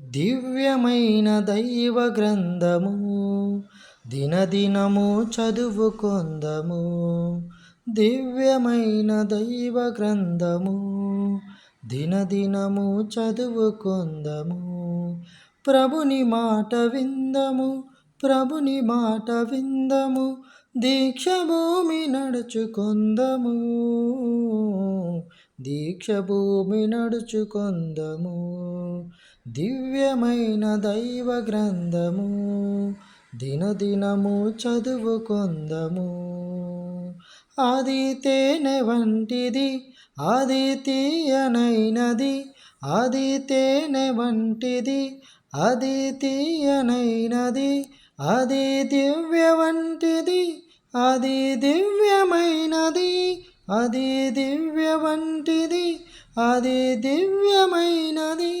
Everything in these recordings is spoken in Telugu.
దివ్యమైన దైవ గ్రంథము. దినదినము చదువుకొందము. దివ్యమైన దైవ గ్రంథము. దినదినము చదువుకొందము. ప్రభుని మాట విందము. ప్రభుని మాట విందము. దీక్ష భూమి నడుచుకొందము. దీక్ష భూమి నడుచుకొందము దివ్యమైన దైవ గ్రంథము దినదినము చదువుకొందము. అది తేనె వంటిది అది తీయనైనది అది తేనె వంటిది అది తీయనైనది అది దివ్య వంటిది అది దివ్యమైనది అది దివ్య వంటిది అది దివ్యమైనది.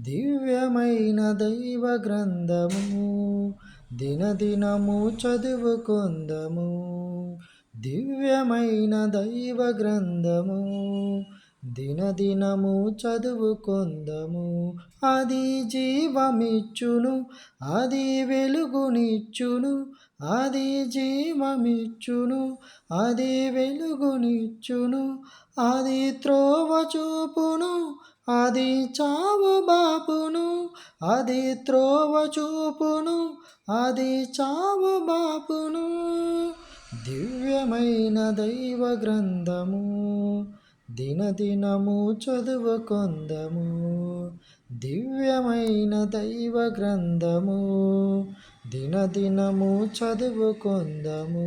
దివ్యమైన దైవ గ్రంథము దినదినము చదువుకొందము. దివ్యమైన దైవ గ్రంథము దినదినము చదువుకొందము. అది జీవమిచ్చును అది వెలుగునిచ్చును అది జీవమిచ్చును అది వెలుగునిచ్చును అది త్రోవ చూపును అది చావు బాపును అది త్రోవ చూపును అది చావు బాపును. దివ్యమైన దైవ గ్రంథము. దినదినము చదువుకొందము దివ్యమైన దైవ గ్రంథము. దినదినము చదువుకొందము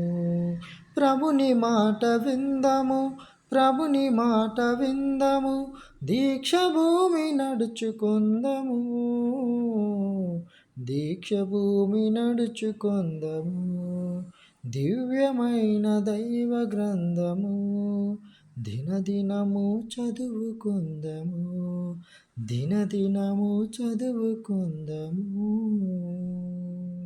ప్రభుని మాట విందము ప్రభుని మాట విందము దీక్ష భూమి నడుచుకుందము. దీక్ష భూమి నడుచుకుందము దివ్యమైన దైవ గ్రంథము. దినదినము చదువుకుందము దినదినము చదువుకుందము.